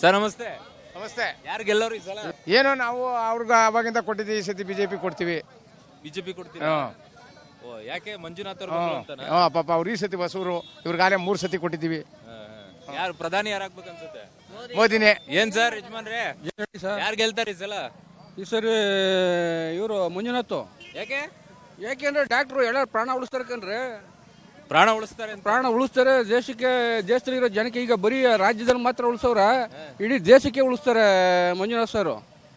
Sir ನಮಸ್ತೆ. ನಮಸ್ತೆ. ಯಾರು ಗೆಲ್ಲೋರು ಈ ಸಲ? ಏನೋ ನಾವು ಅವ್ರಿಗೆ ಅವಾಗಿಂದ ಕೊಟ್ಟಿದ್ದೀವಿ ಈ ಸತಿ ಬಿಜೆಪಿ ಕೊಡ್ತೀವಿ. ಬಿಜೆಪಿ ಕೊಡ್ತೀರಾ? ಹಾಂ. ಓ ಯಾಕೆ ಮಂಜುನಾಥ್ ಅವ್ರು ಬಂದ್ರು ಅಂತಾನ? ಹಾ. ಪಾಪ ಅವ್ರು ಈ ಸತಿ ಹೊಸೂರು ಇವ್ರಿಗಾಲೇ ಮೂರು ಸತಿ ಕೊಟ್ಟಿದ್ದೀವಿ. ಯಾರು ಪ್ರಧಾನಿ ಯಾರಾಗ್ಬೇಕು ಅನ್ಸುತ್ತೆ ಮೋದಿನೇ. ಏನ್ ಸರ್ ಯಜಮಾನ್ರೆ ಯಾರು ಗೆಲ್ತಾರೆ ಈ ಸಲ? ಈ ಸರಿ ಇವರು ಮಂಜುನಾಥ್. ಯಾಕೆ? ಯಾಕೆಂದ್ರೆ ಡಾಕ್ಟ್ರು ಎಲ್ಲ ಪ್ರಾಣ ಉಳಿಸ್ತಾರೆ ಕಣ್ರಿ ಪ್ರಾಣ ಉಳಿಸ್ತಾರೆ ಅಂತ. ಪ್ರಾಣ ಉಳಿಸ್ತಾರೆ ದೇಶಕ್ಕೆ ದೇಶದಲ್ಲಿರೋ ಜನಕ್ಕೆ ಈಗ ಬರೀ ರಾಜ್ಯದಲ್ಲಿ ಮಾತ್ರ ಉಳಿಸೋರ ಇಡೀ ದೇಶಕ್ಕೆ ಉಳಿಸ್ತಾರೆ ಮಂಜುನಾಥ್ ಸರ್.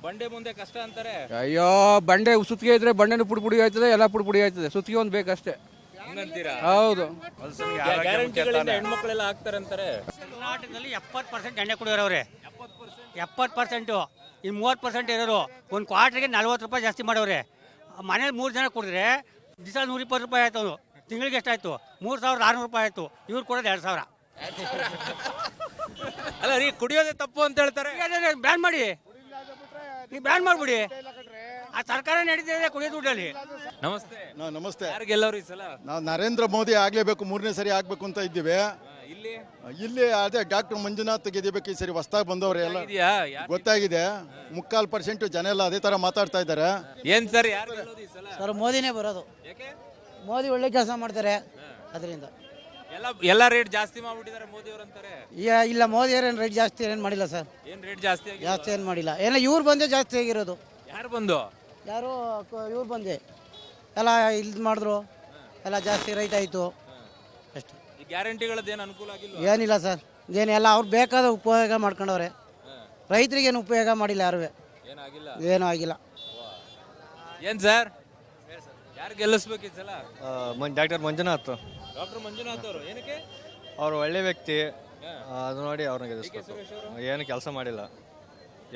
ಬಂಡೆ ಮುಂದೆ ಕಷ್ಟ ಅಂತಾರೆ. ಅಯ್ಯೋ ಬಂಡೆ ಸುತ್ತಿಗೆ ಇದ್ರೆ ಬಂಡೆನೂ ಪುಡಿ ಪುಡಿ ಆಯ್ತದೆ ಎಲ್ಲ ಪುಡಿ ಪುಡಿ ಆಯ್ತದೆ. ಸುತ್ತಿಗೆ ಒಂದು ಬೇಕಷ್ಟೇ. ಹಂಗಂತೀರಾ? ಹೌದು. ಗ್ಯಾರಂಟಿಗಳಿಂದ ಹೆಣ್ಮಕ್ಳೆಲ್ಲ ಆಗ್ತಾರೆ ಅಂತಾರೆ. ಕರ್ನಾಟಕದಲ್ಲಿ ಎಪ್ಪತ್ತು ಪರ್ಸೆಂಟ್ ಎಣ್ಣೆ ಕುಡಿಯೋರವ್ರೆ. ಎಪ್ಪತ್ತು ಪರ್ಸೆಂಟು ಇನ್ನು ಮೂವತ್ತು ಪರ್ಸೆಂಟ್ ಇರೋರು ಒಂದು ಕ್ವಾರ್ಟ್ರಿಗೆ ನಲ್ವತ್ತು ರೂಪಾಯಿ ಜಾಸ್ತಿ ಮಾಡೋರೆ ಮನೇಲಿ ಮೂರು ಜನ ಕುಡಿದ್ರೆ ದಿವಸ ನೂರ ಇಪ್ಪತ್ತು ರೂಪಾಯಿ ಆಯ್ತು ಅವ್ನು ತಿಂಗಳಿಗೆ ಎಷ್ಟಾಯ್ತು? ಮೂರು ಸಾವಿರದ ಆರುನೂರು ರೂಪಾಯಿ ಆಯ್ತು. ಇವ್ರು ಕೊಡೋದು ಎರಡು ಸಾವಿರ. ಅಲ್ಲ ರೀ ಕುಡಿಯೋದೇ ತಪ್ಪು ಅಂತ ಹೇಳ್ತಾರೆ. ಬ್ಯಾನ್ ಮಾಡಿ. ನೀವು ಬ್ಯಾನ್ ಮಾಡ್ಬಿಡಿ. ಆ ಸರ್ಕಾರ ನಡೀತಿದೆ ಕುಡಿಯೋ ದುಡ್ಡಲ್ಲಿ. ನಮಸ್ತೆ. ನಾ ನಮಸ್ತೆ. ಯಾರು ಗೆಲ್ಲೋರು ಈ ಸಲ? ನಾವು ನರೇಂದ್ರ ಮೋದಿ ಆಗ್ಲೇಬೇಕು ಮೂರನೇ ಸರಿ ಆಗ್ಬೇಕು ಅಂತ ಇದ್ದೀವಿ. ಇಲ್ಲಿ? ಇಲ್ಲಿ ಅದೇ ಡಾಕ್ಟರ್ ಮಂಜುನಾಥ್ ಗೆದಿಬೇಕು ಈ ಸರಿ ಹೊಸ್ದಾಗಿ ಬಂದವ್ರೆ ಎಲ್ಲ ಇದೆಯಾ? ಗೊತ್ತಾಗಿದೆ. ಮುಕ್ಕಾಲು ಪರ್ಸೆಂಟ್ ಜನ ಎಲ್ಲ ಅದೇ ತರ ಮಾತಾಡ್ತಾ ಇದ್ದಾರೆ. ಏನ್ ಸರ್ ಯಾರು ಗೆಲ್ಲೋದು ಈ ಸಲ? ಸರ್ ಮೋದಿನೇ ಬರೋದು. ಯಾಕೆ? ಮೋದಿ ಒಳ್ಳೆ ಕೆಲಸ ಮಾಡ್ತಾರೆ ಅದರಿಂದ. ಎಲ್ಲ ಎಲ್ಲ ರೇಟ್ ಜಾಸ್ತಿ ಮಾಡ್ಬಿಟ್ಟಿದ್ದಾರೆ ಮೋದಿ ಅವ್ರು ಅಂತಾರೆ. ಇಲ್ಲ ಮೋದಿ ಏನು ರೇಟ್ ಜಾಸ್ತಿ ಏನು ಮಾಡಿಲ್ಲ ಸರ್. ಏನ್ ರೇಟ್ ಜಾಸ್ತಿ ಆಗಿದೆ ಜಾಸ್ತಿ ಏನು ಮಾಡಿಲ್ಲ. ಏನೋ ಇವ್ರು ಬಂದೇ ಜಾಸ್ತಿ ಆಗಿರೋದು. ಯಾರು ಬಂದು? ಯಾರು ಇವ್ರು ಬಂದೆ. ಎಲ್ಲ ಇದು ಮಾಡಿದ್ರು. ಎಲ್ಲ ಜಾಸ್ತಿ ರೈಟ್ ಆಯಿತು. ಅಷ್ಟೇ. ಈ ಗ್ಯಾರಂಟಿಗಳದ್ದು ಏನು ಅನುಕೂಲ ಆಗಿಲ್ಲ ಏನಿಲ್ಲ ಸರ್. ಏನು ಎಲ್ಲ ಅವ್ರು ಬೇಕಾದ ಉಪಯೋಗ ಮಾಡ್ಕೊಂಡವ್ರೆ. ರೈತರಿಗೇನು ಉಪಯೋಗ ಮಾಡಿಲ್ಲ ಯಾರು ಏನಾಗಿಲ್ಲ ಏನೂ ಆಗಿಲ್ಲ. ಏನು ಸರ್? ಯಾರು ಗೆಲ್ಲಿಸ್ಬೇಕು ಈ ಸಲ? ಡಾಕ್ಟರ್ ಮಂಜುನಾಥ್. ಡಾಕ್ಟರ್ ಮಂಜುನಾಥ್ ಅವರು. ಏನಕ್ಕೆ? ಅವ್ರು ಒಳ್ಳೆ ವ್ಯಕ್ತಿ. ಅದು ನೋಡಿ ಅವ್ರನ್ನ ಗೆಲ್ಲಿಸ್ಬೇಕು. ಏನು ಕೆಲಸ ಮಾಡಿಲ್ಲ.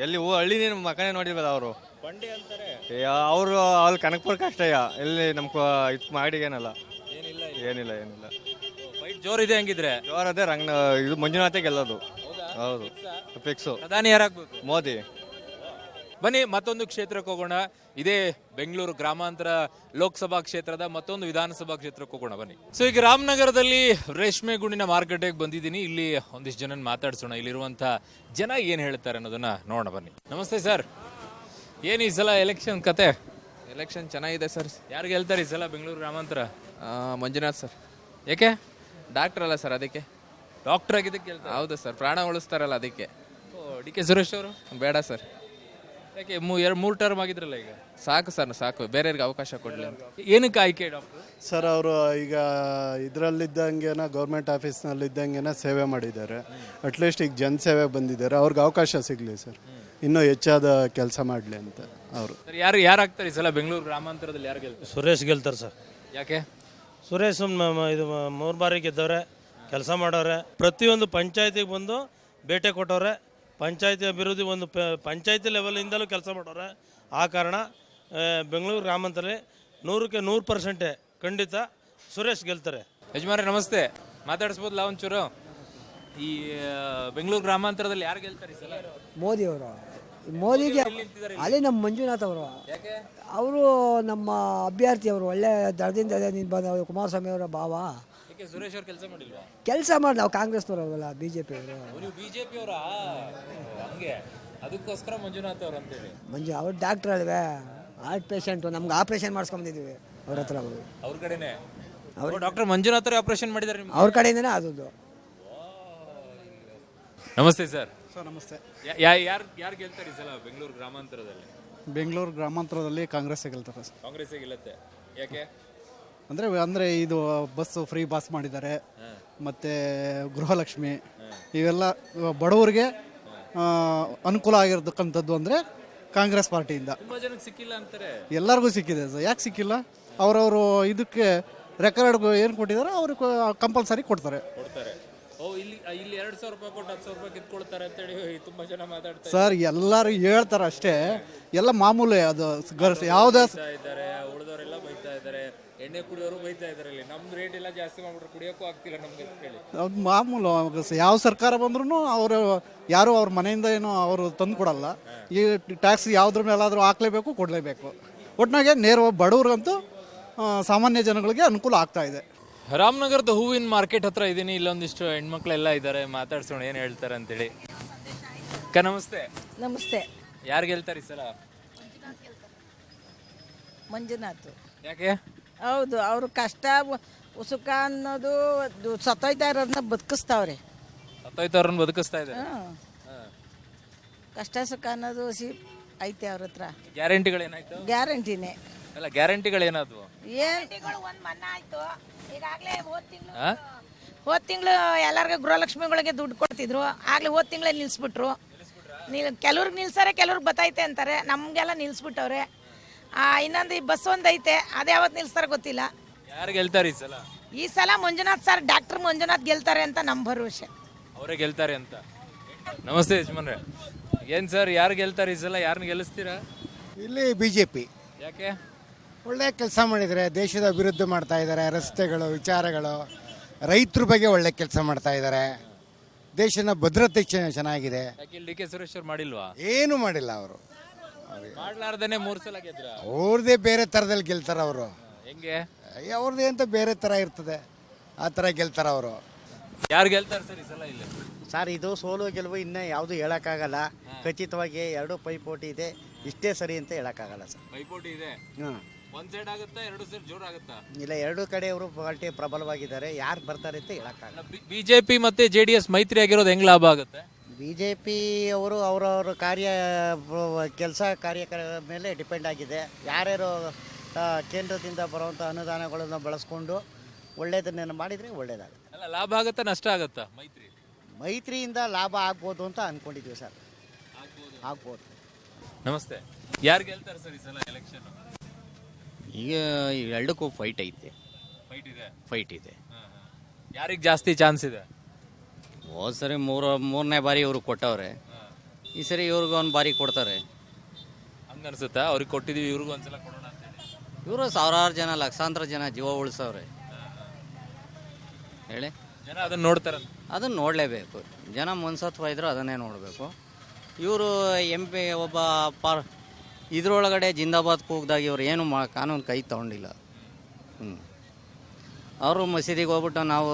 ಎಲ್ಲಿ ಹೂ ಹಳ್ಳಿ ಮಕನೇ ನೋಡಿಲ್ವಲ್ಲ ಅವರು. ಬಂಡೆ ಅಂತಾರೆ. ಅವರು ಅಲ್ಲಿ ಕನಕಪುರ ಕಷ್ಟಯ್ಯ. ಎಲ್ಲಿ ನಮ್ ಇದು ಮಾಡಿ ಏನಲ್ಲ. ಏನಿಲ್ಲ ಏನಿಲ್ಲ ಏನಿಲ್ಲ. ಫೈಟ್ ಜೋರಿದೆ ಹಂಗಿದ್ರೆ? ಅದೇ ರಂಗ ಇದು ಮಂಜುನಾಥೇ ಗೆಲ್ಲೋದು. ಹೌದು? ಫಿಕ್ಸು ಪ್ರಧಾನಿ ಯಾರಾಗ್ಬೇಕು? ಮೋದಿ. ಬನ್ನಿ ಮತ್ತೊಂದು ಕ್ಷೇತ್ರಕ್ಕೆ ಹೋಗೋಣ. ಇದೇ ಬೆಂಗಳೂರು ಗ್ರಾಮಾಂತರ ಲೋಕಸಭಾ ಕ್ಷೇತ್ರದ ಮತ್ತೊಂದು ವಿಧಾನಸಭಾ ಕ್ಷೇತ್ರಕ್ಕೆ ಹೋಗೋಣ ಬನ್ನಿ. ಸೊ ಈಗ ರಾಮನಗರದಲ್ಲಿ ರೇಷ್ಮೆ ಗುಂಡಿನ ಮಾರುಕಟ್ಟೆಗೆ ಬಂದಿದ್ದೀನಿ. ಇಲ್ಲಿ ಒಂದಿಷ್ಟು ಜನ ಮಾತಾಡ್ಸೋಣ. ಇಲ್ಲಿರುವಂತ ಜನ ಏನು ಹೇಳ್ತಾರೆ ಅನ್ನೋದನ್ನ ನೋಡೋಣ ಬನ್ನಿ. ನಮಸ್ತೆ ಸರ್. ಏನು ಈ ಸಲ ಎಲೆಕ್ಷನ್ ಕತೆ? ಎಲೆಕ್ಷನ್ ಚೆನ್ನಾಗಿದೆ ಸರ್. ಯಾರು ಹೇಳ್ತಾರೆ ಈ ಸಲ ಬೆಂಗಳೂರು ಗ್ರಾಮಾಂತರ? ಮಂಜುನಾಥ್ ಸರ್. ಯಾಕೆ ಡಾಕ್ಟರ್ ಅಲ್ಲ ಸರ್ ಅದಕ್ಕೆ. ಡಾಕ್ಟರ್ ಆಗಿದ್ದಕ್ಕೆ ಹೇಳ್ತಾರೆ. ಹೌದು ಸರ್. ಪ್ರಾಣ ಉಳಿಸ್ತಾರಲ್ಲ ಅದಕ್ಕೆ. ಡಿ ಕೆ ಸುರೇಶ್ ಅವರು? ಬೇಡ ಸರ್. ಯಾಕೆ ಎರಡು ಮೂರು ಟರ್ಮ್ ಆಗಿದ್ರಲ್ಲ ಈಗ? ಸಾಕು ಸರ್ ಸಾಕು. ಬೇರೆಯವ್ರಿಗೆ ಅವಕಾಶ ಕೊಡಲಿ. ಅಂತ ಏನಕ್ಕೆ ಆಯ್ಕೆ ಡಾಕ್ಟರ್ ಸರ್ ಅವರು ಈಗ ಇದರಲ್ಲಿದ್ದಂಗೆನ ಗೌರ್ಮೆಂಟ್ ಆಫೀಸ್ನಲ್ಲಿದ್ದಂಗೆನ ಸೇವೆ ಮಾಡಿದ್ದಾರೆ. ಅಟ್ಲೀಸ್ಟ್ ಈಗ ಜನಸೇವೆ ಬಂದಿದ್ದಾರೆ. ಅವ್ರಿಗೆ ಅವಕಾಶ ಸಿಗಲಿ ಸರ್. ಇನ್ನೂ ಹೆಚ್ಚಾದ ಕೆಲಸ ಮಾಡಲಿ ಅಂತ ಅವರು. ಸರ್ ಯಾರು ಯಾರು ಆಗ್ತಾರೆ ಈ ಸಲ ಬೆಂಗಳೂರು ಗ್ರಾಮಾಂತರದಲ್ಲಿ? ಯಾರು ಗೆಲ್ತಾರೆ? ಸುರೇಶ್ ಗೆಲ್ತಾರೆ ಸರ್. ಯಾಕೆ? ಸುರೇಶ್ ಮ- ಮ- ಇದು ಮ- ಮೂರು ಬಾರಿ ಗೆದ್ದವ್ರೆ ಕೆಲಸ ಮಾಡೋರೆ ಪ್ರತಿಯೊಂದು ಪಂಚಾಯತಿಗೆ ಬಂದು ಭೇಟಿ ಕೊಟ್ಟವ್ರೆ. ಪಂಚಾಯತಿ ಅಭಿವೃದ್ಧಿ ಒಂದು ಪ- ಪಂಚಾಯತಿ ಲೆವೆಲಿಂದಲೂ ಕೆಲಸ ಮಾಡೋರೆ. ಆ ಕಾರಣ ಬೆಂಗಳೂರು ಗ್ರಾಮಾಂತರಲ್ಲಿ ನೂರಕ್ಕೆ ನೂರು ಪರ್ಸೆಂಟೇ ಖಂಡಿತ ಸುರೇಶ್ ಗೆಲ್ತಾರೆ. ಯಜಮಾನ್ರೆ ನಮಸ್ತೆ. ಮಾತಾಡಿಸ್ಬೋದಲ್ಲ ಒಂಚೂರು. ಈ ಬೆಂಗಳೂರು ಗ್ರಾಮಾಂತರದಲ್ಲಿ ಯಾರು ಗೆಲ್ತಾರೆ ಈ ಸಲ? ಮೋದಿ ಅವರು. ಮೋದಿಗೆ ಅಲ್ಲಿ ನಮ್ಮ ಮಂಜುನಾಥ್ ಅವರು. ಅವರು ನಮ್ಮ ಅಭ್ಯರ್ಥಿ ಅವರು ಒಳ್ಳೆ ದಳದಿಂದ ಅದೇ ನಿಂತು ಬಂದ ಕುಮಾರಸ್ವಾಮಿ ಅವರ ಭಾವ. ಯಾಕೆ ಸುರೇಶ್ ಅವ್ರು ಕೆಲಸ ಮಾಡಿಲ್ವಾ? ಕೆಲಸ ಮಾಡಿ ನಾವು ಅವಲ್ಲ ಬಿ ಜೆ ಪಿ ಅವರು ನೀವು ಬಿಜೆಪಿ ಅವರಾ? ಹಂಗೆ. ಅದಕ್ಕೋಸ್ಕರ ಮಂಜುನಾಥ್ ಅವ್ರು ಅಂತೇಳಿ. ಮಂಜು ಅವ್ರು ಡಾಕ್ಟ್ರ್ ಅಲ್ವೇ. ಹಾರ್ಟ್ ಪೇಷಂಟ್ ನಮ್ಗೆ ಆಪ್ರೇಷನ್ ಮಾಡಿಸ್ಕೊಂಡಿದ್ದೀವಿ ಅವ್ರ ಹತ್ರ ಹೋಗಿ ಅವ್ರ ಕಡೆನೆ? ಡಾಕ್ಟರ್ ಮಂಜುನಾಥ್ ಅವ್ರು ಆಪರೇಷನ್ ಮಾಡಿದ್ದಾರೆ ನಿಮ್ಗೆ? ಅವ್ರ ಕಡೆಯಿಂದನೇ ಆದದ್ದು. ನಮಸ್ತೆ ಸರ್. ಸರ್ ನಮಸ್ತೆ. ಯಾರು ಯಾರು ಗೆಲ್ತಾರೆ ಈ ಸಲ ಬೆಂಗಳೂರು ಗ್ರಾಮಾಂತರದಲ್ಲಿ? ಬೆಂಗಳೂರು ಗ್ರಾಮಾಂತರದಲ್ಲಿ ಕಾಂಗ್ರೆಸ್ ಗೆಲ್ತಾರೆ ಸರ್. ಕಾಂಗ್ರೆಸ್ ಗೆಲ್ಲತ್ತೆ. ಯಾಕೆ? ಅಂದರೆ ಅಂದರೆ ಇದು ಬಸ್ಸು ಫ್ರೀ ಪಾಸ್ ಮಾಡಿದ್ದಾರೆ. ಮತ್ತು ಗೃಹಲಕ್ಷ್ಮಿ. ಇವೆಲ್ಲ ಬಡವರಿಗೆ ಅನುಕೂಲ ಆಗಿರತಕ್ಕಂಥದ್ದು ಅಂದರೆ ಕಾಂಗ್ರೆಸ್ ಪಾರ್ಟಿಯಿಂದ. ತುಂಬಾ ಜನಕ್ಕೆ ಸಿಕ್ಕಿಲ್ಲ ಅಂತಾರೆ. ಎಲ್ಲರಿಗೂ ಸಿಕ್ಕಿದೆ ಸರ್. ಯಾಕೆ ಸಿಕ್ಕಿಲ್ಲ? ಅವರವರು ಇದಕ್ಕೆ ರೆಕಾರ್ಡ್ ಏನು ಕೊಟ್ಟಿದ್ದಾರೆ ಅವರು ಕಂಪಲ್ಸರಿ ಕೊಡ್ತಾರೆ. ಕೊಡ್ತಾರೆ. ಓ ಇಲ್ಲಿ ಇಲ್ಲಿ ಎರಡ್ ಸಾವಿರ ರೂಪಾಯಿ ಕೊಟ್ಟು ಹತ್ತು ಸಾವಿರ ರೂಪಾಯಿ ಕಿತ್ಕೊಳ್ತಾರೆ ಅಂತೇಳಿ ತುಂಬಾ ಜನ ಮಾತಾಡ್ತಾರೆ ಸರ್ ಎಲ್ಲರೂ ಹೇಳ್ತಾರೆ ಅಷ್ಟೇ. ಎಲ್ಲ ಮಾಮೂಲಿ ಅದು. ಗರ್ಸ್ ಯಾವುದೇ ಬೈತಾ ಇದ್ದಾರೆ ಉಳಿದವರೆಲ್ಲ ಬೈತಾ ಇದ್ದಾರೆ. ಎಣ್ಣೆ ಕುಡಿಯೋರು ಬೈತಾ ಇದ್ದಾರೆ ಇಲ್ಲಿ ನಮ್ದು ರೇಟ್ ಎಲ್ಲ ಜಾಸ್ತಿ ಮಾಡ್ಬಿಟ್ರೆ ಕುಡಿಯೋಕ್ಕೂ ಆಗ್ತಿಲ್ಲ ನಮ್ಗೆ ಅಂತ ಹೇಳಿ. ಅದು ಮಾಮೂಲು ಅವಾಗ ಸ- ಯಾವ ಸರ್ಕಾರ ಬಂದ್ರೂ ಅವರು ಯಾರು ಅವ್ರ ಮನೆಯಿಂದ ಏನು ಅವರು ತಂದು ಕೊಡಲ್ಲ ಈ ಟ್ಯಾಕ್ಸ್ ಯಾವುದ್ರ ಮೇಲಾದರೂ ಹಾಕ್ಲೇಬೇಕು ಕೊಡಲೇಬೇಕು. ಒಟ್ಟಿನಾಗೆ ನೇರ ಬಡವ್ರಿಗಂತೂ ಆ, ಸಾಮಾನ್ಯ ಜನಗಳಿಗೆ ಅನುಕೂಲ ಆಗ್ತಾ ಇದೆ. ರಾಮನಗರದ ಹೂವಿನ ಮಾರ್ಕೆಟ್ ಹತ್ರ ಇದೀನಿ. ಇಲ್ಲೊಂದಿಷ್ಟು ಹೆಣ್ಮಕ್ಳೆಲ್ಲ ಇದ್ದಾರೆ ಮಾತಾಡ್ಸೋಣ ಏನು ಹೇಳ್ತಾರೆ ಅಂತೇಳಿ. ಅಕ್ಕ ನಮಸ್ತೆ. ನಮಸ್ತೆ. ಯಾರು ಹೇಳ್ತಾರೆ ಈ ಸಲ? ಮಂಜುನಾಥ್. ಯಾಕೆ? ಹೌದು ಅವರು ಕಷ್ಟ ಉಸುಕ ಸುಖ ಅನ್ನೋದು ಸತ್ತೋಯ್ತಾ ಇರೋದನ್ನ ಬದುಕಿಸ್ತಾವ್ರೆ. ಹತ್ತೋಯ್ತವ್ರನ್ನ ಬದುಕಿಸ್ತಾ ಇದೆ ಕಷ್ಟ ಸುಖ ಅನ್ನೋದು ಸಿ ಐತೆ ಅವ್ರ ಹತ್ರ. ಗ್ಯಾರಂಟಿಗಳೇನಾಯ್ತು? ಗ್ಯಾರಂಟಿನೇ. ಅಲ್ಲ ಗ್ಯಾರಂಟಿಗಳೇನಾದ್ವು? ಏನ್ ಒಂದು ಮನ್ನಾ ಆಯ್ತು. ಈಗಾಗಲೇ ಹೋದ ತಿಂಗಳು? ಹೋದ ತಿಂಗಳು ಎಲ್ಲರಿಗೂ ಗೃಹಲಕ್ಷ್ಮಿಗಳಿಗೆ ದುಡ್ಡು ಕೊಡ್ತಿದ್ರು. ಆಗ್ಲೇ ಹೋದ ತಿಂಗಳೇ ನಿಲ್ಸ್ಬಿಟ್ರು. ನಿಲ್ ಕೆಲವ್ರಿಗೆ ನಿಲ್ಸಾರೆ ಕೆಲವ್ರಿಗೆ ಬತ್ತೈತೆ ಅಂತಾರೆ. ನಮಗೆಲ್ಲ ನಿಲ್ಲಿಸ್ಬಿಟ್ಟವ್ರೆ ಆ, ಇನ್ನೊಂದು ಈ ಬಸ್ ಒಂದು ಐತೆ ಅದೇ ಯಾವತ್ತು ನಿಲ್ಸ್ತಾರೆ ಗೊತ್ತಿಲ್ಲ. ಯಾರು ಗೆಲ್ತಾರೆ ಈ ಸಲ? ಈ ಸಲ ಮಂಜುನಾಥ್ ಸರ್ ಡಾಕ್ಟರ್ ಮಂಜುನಾಥ್ ಗೆಲ್ತಾರೆ ಅಂತ ನಮ್ಮ ಭರವಸೆ. ಅವರೇ ಗೆಲ್ತಾರೆ ಅಂತ. ನಮಸ್ತೆ ಯಜಮಾನ್ರೆ. ಏನ್ ಸರ್ ಯಾರು ಗೆಲ್ತಾರೆ ಈ ಸಲ? ಯಾರನ್ನ ಗೆಲ್ಲಿಸ್ತೀರಾ? ಇಲ್ಲಿ ಬಿ ಜೆ ಪಿ ಯಾಕೆ? ಒಳ್ಳೆ ಕೆಲಸ ಮಾಡಿದರೆ ದೇಶದ ಅಭಿವೃದ್ಧಿ ಮಾಡ್ತಾ ಇದ್ದಾರೆ ರಸ್ತೆಗಳು ವಿಚಾರಗಳು. ರೈತರ ಬಗ್ಗೆ ಒಳ್ಳೆ ಕೆಲಸ ಮಾಡ್ತಾ ಇದ್ದಾರೆ. ದೇಶದ ಭದ್ರತೆ ಚೆ- ಚೆನ್ನಾಗಿದೆ. ಯಾಕೆ ಇಲ್ಲಿ ಡಿ ಕೆ ಸುರೇಶ್ ಅವ್ರು ಮಾಡಿಲ್ವಾ? ಏನು ಮಾಡಿಲ್ಲ ಅವರು. ಮಾಡ್ಲಾರ್ದೇನೆ ಮೂರ್ ಸಲ ಗೆದ್ರ? ಅವ್ರದ್ದೇ ಬೇರೆ ಥರದಲ್ಲಿ ಗೆಲ್ತಾರೆ ಅವರು. ಹೆಂಗೆ? ಅವ್ರದ್ದೇ ಅಂತ ಬೇರೆ ಥರ ಇರ್ತದೆ. ಆ ಥರ ಗೆಲ್ತಾರೆ ಅವರು. ಯಾರು ಗೆಲ್ತಾರೆ ಸರ್ ಈ ಸಲ ಇಲ್ಲಿ? ಸರ್ ಇದು ಸೋಲು ಗೆಲುವು ಇನ್ನೂ ಯಾವುದು ಹೇಳೋಕ್ಕಾಗಲ್ಲ. ಖಚಿತವಾಗಿ ಎರಡು ಪೈಪೋಟಿ ಇದೆ. ಇಷ್ಟೇ ಸರಿ ಅಂತ ಹೇಳೋಕ್ಕಾಗಲ್ಲ ಸರ್. ಪೈಪೋಟಿ ಇದೆ? ಹಾಂ. ಒಂದ್ ಸೈಡ್ ಆಗುತ್ತಾ ಎರಡು ಸೈಡ್ ಜೋರ್ ಆಗುತ್ತಾ? ಇಲ್ಲ ಎರಡು ಕಡೆಯವರು ಪಾರ್ಟಿ ಪ್ರಬಲವಾಗಿದ್ದಾರೆ. ಯಾರು ಬರ್ತಾರೆ ಅಂತ ಹೇಳೋಕ್ಕಾಗಲ್ಲ. ಬಿಜೆಪಿ ಮತ್ತೆ ಜೆಡಿಎಸ್ ಮೈತ್ರಿ ಆಗಿರೋದು ಹೆಂಗ್ ಲಾಭ ಆಗುತ್ತೆ? ಬಿ ಜೆ ಪಿ ಅವರು ಅವರವ್ರ ಕಾರ್ಯ ಕೆಲಸ ಕಾರ್ಯಕರ ಮೇಲೆ ಡಿಪೆಂಡ್ ಆಗಿದೆ. ಯಾರ್ಯಾರು ಕೇಂದ್ರದಿಂದ ಬರುವಂಥ ಅನುದಾನಗಳನ್ನು ಬಳಸ್ಕೊಂಡು ಒಳ್ಳೆಯದನ್ನೇನು ಮಾಡಿದರೆ ಒಳ್ಳೆಯದಾಗುತ್ತೆ ಅಲ್ಲ ಲಾಭ ಆಗುತ್ತೆ ನಷ್ಟ ಆಗುತ್ತಾ ಮೈತ್ರಿ? ಮೈತ್ರಿಯಿಂದ ಲಾಭ ಆಗ್ಬೋದು ಅಂತ ಅಂದ್ಕೊಂಡಿದ್ದೀವಿ ಸರ್. ಆಗ್ಬೋದು. ನಮಸ್ತೆ. ಯಾರು ಗೆಲ್ತಾರೆ ಸರ್ ಈ ಸಲ ಎಲೆಕ್ಷನ್ ಈಗ ಎರಡಕ್ಕೂ ಫೈಟ್ ಐತೆ. ಫೈಟ್ ಇದೆ? ಫೈಟ್ ಇದೆ. ಯಾರಿಗೆ ಜಾಸ್ತಿ ಚಾನ್ಸ್ ಇದೆ? ಹೋದ ಸರಿ ಮೂರು ಮೂರನೇ ಬಾರಿ ಇವರು ಕೊಟ್ಟವ್ರೆ. ಈ ಸರಿ ಇವ್ರಿಗೂ ಒಂದು ಬಾರಿ ಕೊಡ್ತಾರೆ. ಹಂಗ ಅನ್ಸುತ್ತಾ ಅವ್ರಿಗೆ ಕೊಟ್ಟಿದೀವಿ ಇವ್ರಿಗೂ ಒಂದ್ಸಲ ಕೊಡೋಣ ಅಂತ ಹೇಳಿ. ಇವರು ಸಾವಿರಾರು ಜನ ಲಕ್ಷಾಂತರ ಜನ ಜೀವ ಉಳಿಸವ್ರೆ. ಹೇಳಿ? ಜನ ಅದನ್ನ ನೋಡ್ತಾರೆ ಅದನ್ನು ನೋಡಲೇಬೇಕು. ಜನ ಮನ್ಸತ್ವ ಇದ್ರೆ ಅದನ್ನೇ ನೋಡಬೇಕು. ಇವರು ಎಂ ಪಿ ಒಬ್ಬ ಪಾರ್ ಇದ್ರೊಳಗಡೆ ಜಿಂದಾಬಾದ್ ಕೂಗ್ದಾಗ ಇವ್ರು ಏನು ಮಾ ಕಾನೂನು ಕೈ ತಗೊಂಡಿಲ್ಲ. ಹ್ಞೂ ಅವರು ಮಸೀದಿಗೆ ಹೋಗ್ಬಿಟ್ಟು ನಾವು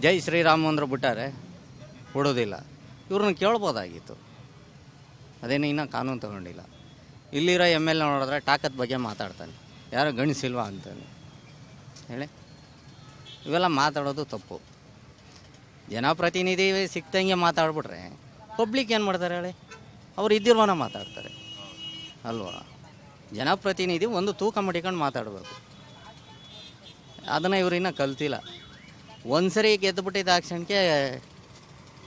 ಜೈ ಶ್ರೀರಾಮ ಅಂದ್ರೆ ಬಿಟ್ಟಾರೆ ಕೊಡೋದಿಲ್ಲ ಇವ್ರನ್ನ ಕೇಳ್ಬೋದಾಗಿತ್ತು. ಅದೇನು ಇನ್ನೂ ಕಾನೂನು ತಗೊಂಡಿಲ್ಲ. ಇಲ್ಲಿರೋ ಎಂ ಎಲ್ ಎ ನೋಡಿದ್ರೆ ಟಾಕತ್ ಬಗ್ಗೆ ಮಾತಾಡ್ತಾನೆ. ಯಾರು ಗಣಿಸಿಲ್ವಾ ಅಂತಾನೆ. ಹೇಳಿ. ಇವೆಲ್ಲ ಮಾತಾಡೋದು ತಪ್ಪು. ಜನಪ್ರತಿನಿಧಿ ಸಿಕ್ತಂಗೆ ಮಾತಾಡ್ಬಿಟ್ರೆ ಪಬ್ಲಿಕ್ ಏನು ಮಾಡ್ತಾರೆ ಹೇಳಿ? ಅವ್ರು ಇದ್ದಿರುವನ ಮಾತಾಡ್ತಾರೆ. ಅಲ್ವಾ? ಜನಪ್ರತಿನಿಧಿ ಒಂದು ತೂಕ ಮಡಿಕೊಂಡು ಮಾತಾಡಬೇಕು. ಅದನ್ನು ಇವ್ರು ಇನ್ನೂ ಕಲ್ತಿಲ್ಲ. ಒಂದು ಸರಿ ಗೆದ್ದುಬಿಟ್ಟಿದ್ದ ಆ ಕ್ಷಣಕ್ಕೆ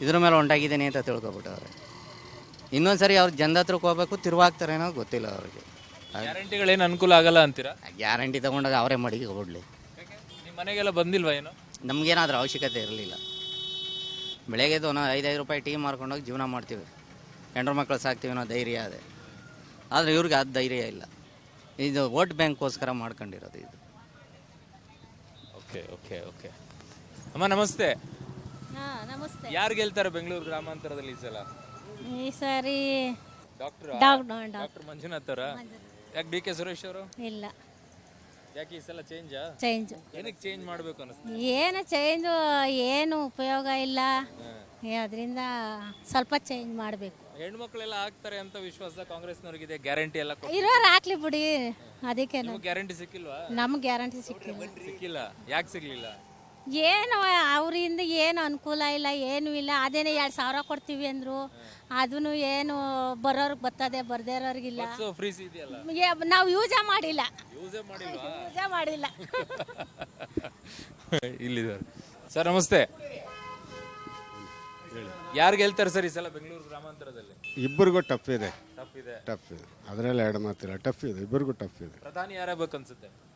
ಇದ್ರ ಮೇಲೆ ಉಂಟಾಗಿದ್ದೀನಿ ಅಂತ ತಿಳ್ಕೊಬಿಟ್ಟವ್ರೆ. ಇನ್ನೊಂದು ಸರಿ ಅವ್ರು ಜನದ ಹತ್ರಕ್ಕೆ ಹೋಗ್ಬೇಕು ತಿರುವಾಗ್ತಾರೆ ಅನ್ನೋದು ಗೊತ್ತಿಲ್ಲ ಅವ್ರಿಗೆ. ಗ್ಯಾರಂಟಿಗಳೇನು ಅನುಕೂಲ ಆಗಲ್ಲ ಅಂತೀರಾ? ಗ್ಯಾರಂಟಿ ತಗೊಂಡಾಗ ಅವರೇ ಮಡಿಗೆ ಕೊಡಲಿ. ನಿಮ್ಮ ಮನೆಗೆಲ್ಲ ಬಂದಿಲ್ವಾ ಏನು? ನಮಗೇನಾದ್ರೂ ಅವಶ್ಯಕತೆ ಇರಲಿಲ್ಲ. ಬೆಳಗ್ಗೆ ಒಂದು ಐದೈದು ರೂಪಾಯಿ ಟೀ ಮಾರ್ಕೊಂಡೋಗಿ ಜೀವನ ಮಾಡ್ತೀವಿ. ಹೆಂಡ್ರ ಮಕ್ಕಳು ಸಾಕ್ತೀವಿ ಅನ್ನೋ ಧೈರ್ಯ ಅದೇ. ಆದರೆ ಇವ್ರಿಗೆ ಅದು ಧೈರ್ಯ ಇಲ್ಲ. ಇದು ವೋಟ್ ಬ್ಯಾಂಕ್ಗೋಸ್ಕರ ಮಾಡ್ಕೊಂಡಿರೋದು ಇದು. Okay okay okay. ಅಮ್ಮ ನಮಸ್ತೆ. ಹಾ ನಮಸ್ತೆ. ಯಾರು ಗೆಲ್ತಾರೆ ಬೆಂಗಳೂರು ಗ್ರಾಮಾಂತರದಲ್ಲಿ ಈ ಸಲ? ಈ ಸಾರಿ ಡಾಕ್ಟರ್? ಡಾಕ್ಟರ್ ಡಾಕ್ಟರ್ ಮಂಜುನಾಥ್ ಅವರ? ಯಾಕೆ ಡಿ ಕೆ ಸುರೇಶ್ ಅವರು? ಇಲ್ಲ. ಯಾಕೆ ಈ ಸಲ ಚೇಂಜಾ? ಚೇಂಜ್. ಏನಕ್ಕೆ ಚೇಂಜ್ ಮಾಡಬೇಕು ಅನಿಸ್ತು ಏನು ಚೇಂಜು ಏನು ಉಪಯೋಗ ಇಲ್ಲ. ಅದರಿಂದ ಸ್ವಲ್ಪ ಚೇಂಜ್ ಮಾಡಬೇಕು. ಹೆಣ್ಮಕ್ಳೆಲ್ಲ ಆಗ್ತಾರೆ ಅಂತ ವಿಶ್ವಾಸ ಕಾಂಗ್ರೆಸ್ನವ್ರಿಗಿದೆ. ಗ್ಯಾರಂಟಿ ಎಲ್ಲ ಇರೋರು ಹಾಕ್ಲಿ ಬಿಡಿ. ಅದಕ್ಕೆ ಗ್ಯಾರಂಟಿ ಸಿಕ್ಕಿಲ್ವಾ? ನಮ್ಗೆ ಗ್ಯಾರಂಟಿ ಸಿಕ್ಕಿಲ್ಲ. ಸಿಕ್ಕಿಲ್ಲ. ಯಾಕೆ ಸಿಗ್ಲಿಲ್ಲ? ಏನು ಅವರಿಂದ ಏನು ಅನುಕೂಲ ಇಲ್ಲ ಏನೂ ಇಲ್ಲ. ಅದೇನೇ ಎರಡು ಸಾವಿರ ಕೊಡ್ತೀವಿ ಅಂದರು. ಅದನ್ನು ಏನು ಬರೋರ್ಗೆ ಬರ್ತದೆ ಬರ್ದೇ ಇರೋರಿಗಿಲ್ಲ ಇದೆಯಲ್ಲ? ನಾವು ಯೂಸೇ ಮಾಡಿಲ್ಲ. ಯೂಸೇ ಮಾಡಿಲ್ವಾ? ಯೂಸೇ ಮಾಡಿಲ್ಲ. ಇಲ್ಲಿದ್ದಾರೆ. ಸರ್ ನಮಸ್ತೆ. ಯಾರು ಗೆಲ್ತಾರೆ ಸರ್ ಈ ಸಲ ಬೆಂಗಳೂರು ಗ್ರಾಮಾಂತರದಲ್ಲಿ? ಇಬ್ಬರಿಗೂ ಟಫ್ ಇದೆ. ಟಫ್ ಇದೆ. ಟಫ್ ಇದೆ. ಅದರಲ್ಲಿ ಎರಡು ಮಾತಿಲ್ಲ. ಟಫ್ ಇದೆ. ಇಬ್ಬರಿಗೂ ಟಫ್ ಇದೆ. ಪ್ರಧಾನಿ ಯಾರಾಗಬೇಕು ಅನ್ಸುತ್ತೆ?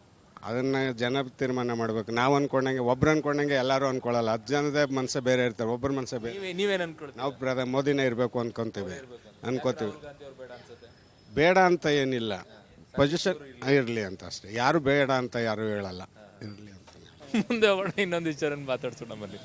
ಅದನ್ನ ಜನ ತೀರ್ಮಾನ ಮಾಡ್ಬೇಕು. ನಾವು ಅನ್ಕೊಂಡಂಗೆ ಒಬ್ರು ಅನ್ಕೊಂಡಂಗೆ ಎಲ್ಲರೂ ಅನ್ಕೊಳ್ಳಲ್ಲ. ಹತ್ತು ಜನದ ಮನಸ್ಸೇ ಬೇರೆ ಇರ್ತಾರೆ ಒಬ್ಬರ ಮನಸ್ಸೇ ಬೇರೆ. ನೀವೇ ನೀವೇನ್ ಅನ್ಕೊಳ್ತೀವಿ ನಾವು ಪ್ರಧಾನ ಮೋದಿನೇ ಇರಬೇಕು ಅನ್ಕೊಂತೀವಿ. ಅನ್ಕೋತೀವಿ. ಬೇಡ ಅಂತ ಏನಿಲ್ಲ. ಪೊಸಿಷನ್ ಇರಲಿ ಅಂತ ಅಷ್ಟೇ. ಯಾರು ಬೇಡ ಅಂತ ಯಾರು ಹೇಳಲ್ಲ. ಇರಲಿ ಅಂತ. ಮುಂದೆ ಹೋಗೋಣ ಇನ್ನೊಂದು ವಿಚಾರ ಮಾತಾಡ್ಸೋಣ ಬನ್ನಿ